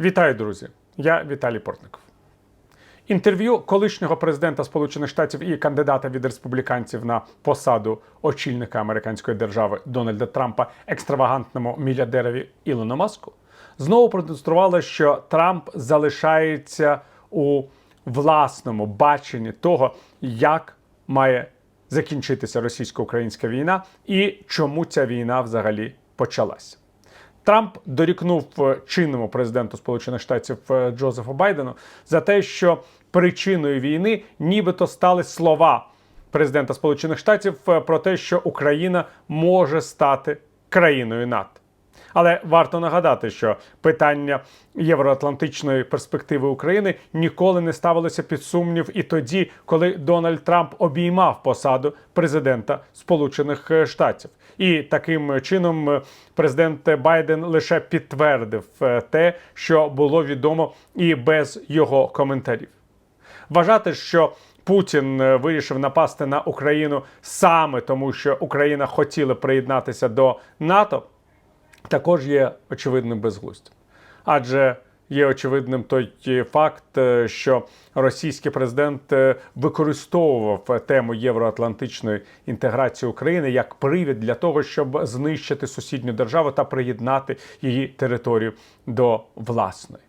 Вітаю, друзі! Я Віталій Портников. Інтерв'ю колишнього президента Сполучених Штатів і кандидата від республіканців на посаду очільника американської держави Дональда Трампа екстравагантному мільярдерові Ілону Маску знову продемонструвало, що Трамп залишається у власному баченні того, як має закінчитися російсько-українська війна і чому ця війна взагалі почалася. Трамп дорікнув е, чинному президенту Сполучених Штатів е, Джозефу Байдену за те, що причиною війни нібито стали слова президента Сполучених Штатів е, про те, що Україна може стати країною НАТО. Але варто нагадати, що питання євроатлантичної перспективи України ніколи не ставилося під сумнів і тоді, коли Дональд Трамп обіймав посаду президента Сполучених Штатів. І таким чином е, президент Байден лише підтвердив е, те, що було відомо і без його коментарів. Вважати, що Путін е, вирішив напасти на Україну саме тому, що Україна хотіла приєднатися до НАТО, також є очевидним безглуздям. Адже є очевидним той факт, е, що російський президент е, використовував тему євроатлантичної інтеграції України як привід для того, щоб знищити сусідню державу та приєднати її територію до власної.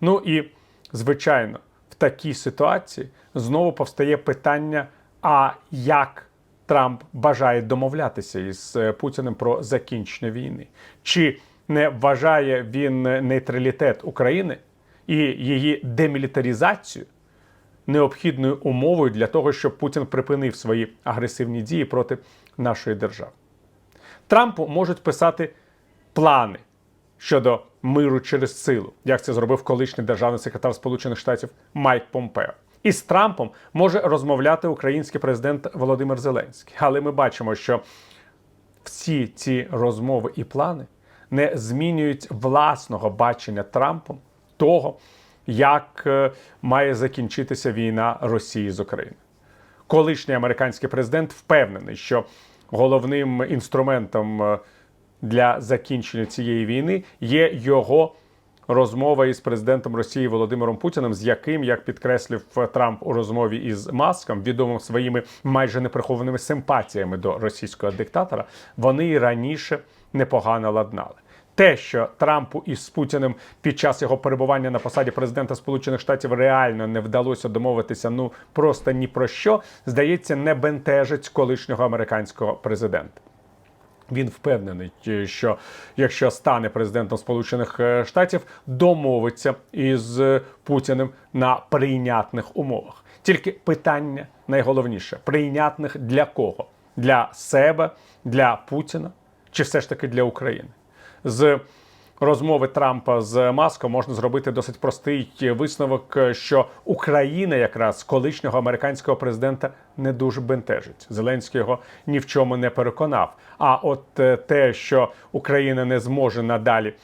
Ну і звичайно, в такій ситуації знову повстає питання: а як Трамп бажає домовлятися із е, Путіним про закінчення війни? Чи не вважає він нейтралітет України і її демілітаризацію необхідною умовою для того, щоб Путін припинив свої агресивні дії проти нашої держави? Трампу можуть писати плани щодо миру через силу, як це зробив колишній державний секретар Сполучених Штатів Майк Помпео. І з Трампом може розмовляти український президент Володимир Зеленський. Але ми бачимо, що всі ці розмови і плани не змінюють власного бачення Трампом того, як е, має закінчитися війна Росії з Україною. Колишній американський президент впевнений, що головним інструментом е, для закінчення цієї війни є його розмова із президентом Росії Володимиром Путіним, з яким, як підкреслив Трамп у розмові із Маском, відомим своїми майже неприхованими симпатіями до російського диктатора, вони і раніше непогано ладнали. Те, що Трампу із Путіним під час його перебування на посаді президента Сполучених Штатів реально не вдалося домовитися, ну просто ні про що, здається, не бентежить колишнього американського президента. Він впевнений, що якщо стане президентом Сполучених е, Штатів, домовиться із е, Путіним на прийнятних умовах. Тільки питання найголовніше: прийнятних для кого? Для себе, для Путіна чи все ж таки для України? З розмови Трампа з Маском можна зробити досить простий висновок, що Україна, якраз колишнього американського президента, не дуже бентежить. Зеленський його ні в чому не переконав. А от е, те, що Україна не зможе надалі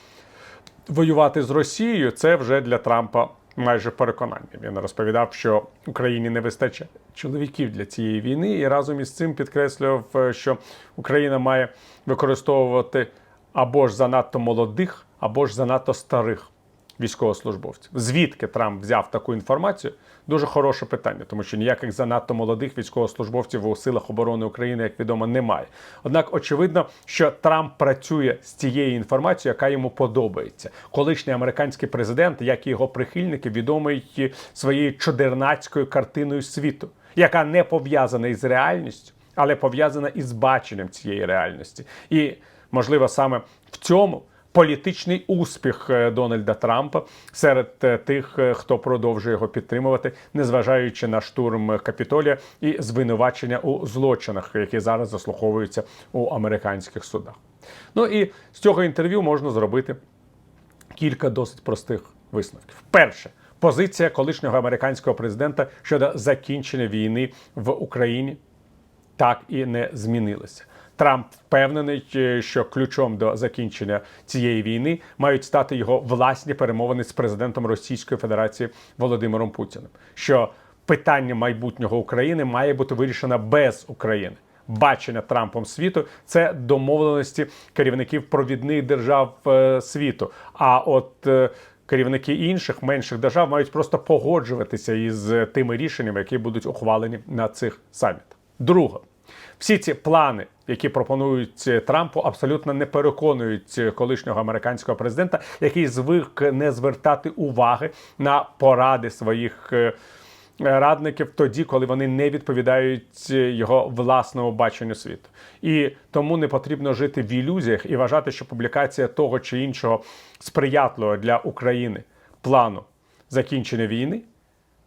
воювати з Росією, це вже для Трампа. Майже переконання він розповідав, що Україні не вистачає чоловіків для цієї війни, і разом із цим підкреслював, е, що Україна має використовувати або ж занадто молодих, або ж занадто старих військовослужбовців. Звідки Трамп взяв таку інформацію? Дуже хороше питання, тому що ніяких занадто молодих військовослужбовців у силах оборони України, як відомо, немає. Однак, очевидно, що Трамп працює з тією інформацією, яка йому подобається. Колишній американський президент, як і його прихильники, відомий своєю чудернацькою картиною світу, яка не пов'язана із реальністю, але пов'язана із баченням цієї реальності. І можливо, саме в цьому політичний успіх е, Дональда Трампа серед е, тих, е, хто продовжує його підтримувати, незважаючи на штурм Капітолія і звинувачення у злочинах, які зараз заслуховуються у американських судах. Ну і з цього інтерв'ю можна зробити кілька досить простих висновків. Перше. Позиція колишнього американського президента щодо закінчення війни в Україні так і не змінилася. Трамп впевнений, е, що ключом до закінчення цієї війни мають стати його власні перемовини з президентом Російської Федерації Володимиром Путіним. Що питання майбутнього України має бути вирішено без України. Бачення Трампом світу це домовленості керівників провідних держав е, світу. А от е, керівники інших менших держав мають просто погоджуватися із тими рішеннями, які будуть ухвалені на цих самітах. Друге, всі ці плани, які пропонують Трампу, абсолютно не переконують колишнього американського президента, який звик не звертати уваги на поради своїх. е, Радників тоді, коли вони не відповідають його власному баченню світу, і тому не потрібно жити в ілюзіях і вважати, що публікація того чи іншого сприятливого для України плану закінчення війни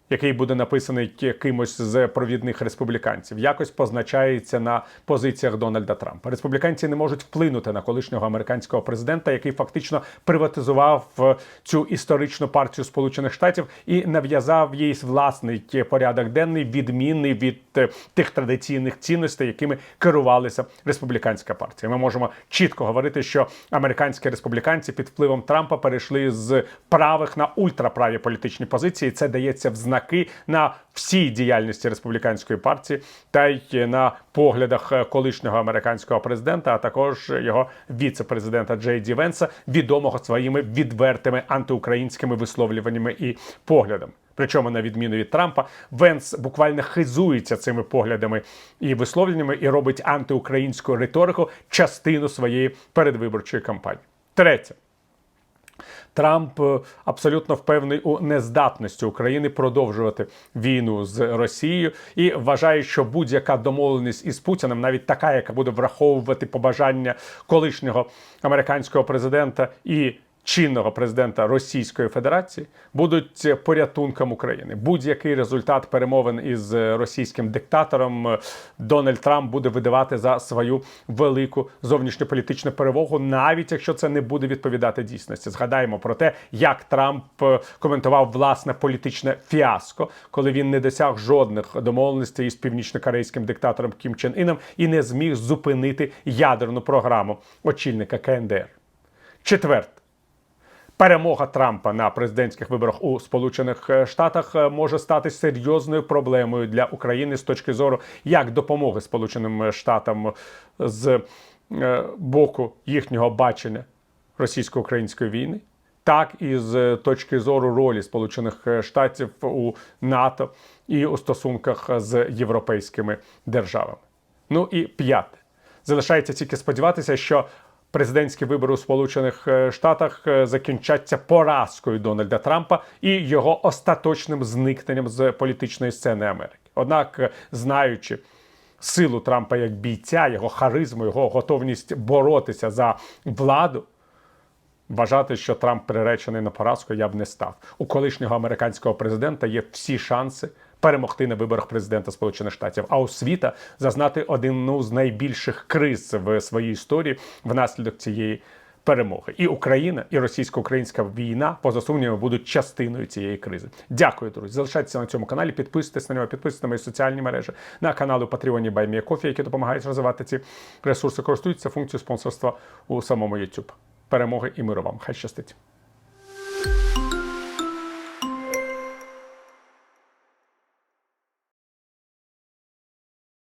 який буде написаний кимось з провідних республіканців, якось позначається на позиціях Дональда Трампа. Республіканці не можуть вплинути на колишнього американського президента, який фактично приватизував е, цю історичну партію Сполучених Штатів і нав'язав їй власний порядок денний, відмінний від е, тих традиційних цінностей, якими керувалася республіканська партія. Ми можемо чітко говорити, що американські республіканці під впливом Трампа перейшли з правих на ультраправі політичні позиції. Це дається в знаки на всій діяльності республіканської партії та й на поглядах е, колишнього американського президента, а також його віце-президента Джей Ді Венса, відомого своїми відвертими антиукраїнськими висловлюваннями і поглядами. Причому, на відміну від Трампа, Венс буквально хизується цими поглядами і висловленнями і робить антиукраїнську риторику частину своєї передвиборчої кампанії. Третє. Трамп е, абсолютно впевнений у нездатності України продовжувати війну з Росією і вважає, що будь-яка домовленість із Путіним, навіть така, яка буде враховувати побажання колишнього американського президента і чинного президента Російської Федерації будуть порятунком України. Будь-який результат перемовин із російським диктатором е, Дональд Трамп буде видавати за свою велику зовнішньополітичну перемогу, навіть якщо це не буде відповідати дійсності. Згадаємо про те, як Трамп е, коментував власне політичне фіаско, коли він не досяг жодних домовленостей із північно-корейським диктатором Кім Чен Іном і не зміг зупинити ядерну програму очільника КНДР. Четверте. Перемога Трампа на президентських виборах у Сполучених е, Штатах е, може стати серйозною проблемою для України з точки зору як допомоги Сполученим Штатам з е, боку їхнього бачення російсько-української війни, так і з точки зору ролі Сполучених Штатів у НАТО і у стосунках з європейськими державами. Ну і п'яте. Залишається тільки сподіватися, що президентські вибори у Сполучених е, Штатах е, закінчаться поразкою Дональда Трампа і його остаточним зникненням з політичної сцени Америки. Однак, е, знаючи силу Трампа як бійця, його харизму, його готовність боротися за владу. Вважати, що Трамп приречений на поразку, я б не став. У колишнього американського президента є всі шанси перемогти на виборах президента Сполучених Штатів, а у світа зазнати одну з найбільших криз в своїй історії внаслідок цієї перемоги. І Україна, і російсько-українська війна, поза сумнівом, будуть частиною цієї кризи. Дякую, друзі. Залишайтеся на цьому каналі, підписуйтесь на нього, підписуйтесь на мої соціальні мережі, на канали Патреоні Баймія Кофі, які допомагають розвивати ці ресурси. Користуються функцією спонсорства у самому YouTube. Перемоги і миру вам. Хай щастить.